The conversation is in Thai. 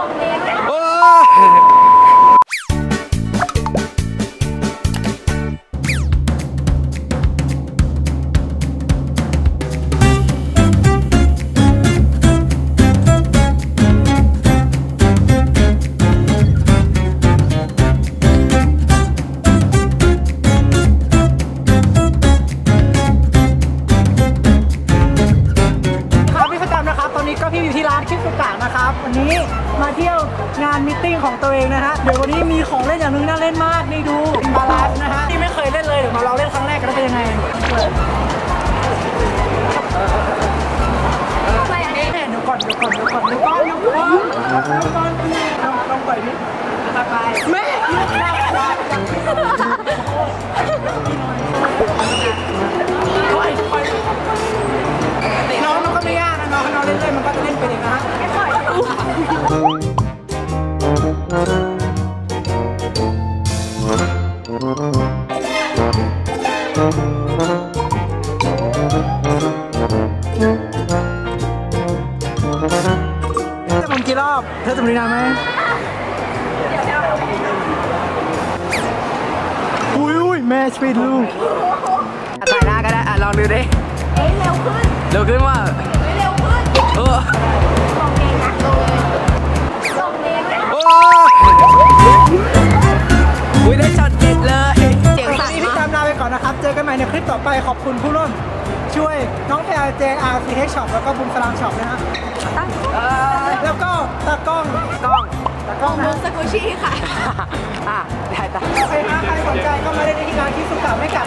โก็พี่อยู่ที่ร้านคิดสุกะนะครับ วันนี้มาเที่ยวงานมิทติ้งของตัวเองนะฮะเดี๋ยววันนี้มีของเล่นอย่างนึงน่าเล่นมากนี่ดูบาลานซ์นะฮะที่ไม่เคยเล่นเลยเดี๋ยวมาเราเล่นครั้งแรกกันเป็นยังไงแม่เดี๋ยวก่อนเดี๋ยวก่อนเดี๋ยวก่อนเดี๋ยวก่อนเดี๋ยวก่อนเดี๋ยวก่อนลองลองปล่อยดิแม่ลูกแม่ มันก็จะเล่นเป็นเองนะฮะไม่ปล่อยจะหมุนกี่รอบ เธอจะหมุนนานไหมอุ้ยอุ้ยแม่ช่วยลูกถ่ายหน้าก็ได้ อะ ลองดูดิ เอ้ยเร็วขึ้น เร็วขึ้นว่า เฮ้ยเร็วขึ้นโอ้ลงเองนะลงเลยลงเองนะโอ้อุ้ยได้ช็อตเด็ดเลยเสียงวันสั่นนี้พี่มากตามลาไปก่อนนะครับ เจอกันใหม่ในคลิปต่อไปขอบคุณผู้ร่วมช่วยน้องแพร JRCH Shop แล้วก็บุมสลามช็อปนะฮะแล้วก็ตากล้องกล้องตากล้องมุนะกสกุชี่ค่ะอะได้ได้โอเคนะใครสนใจก็มาได้ที่งานที่สุขะไม่กลั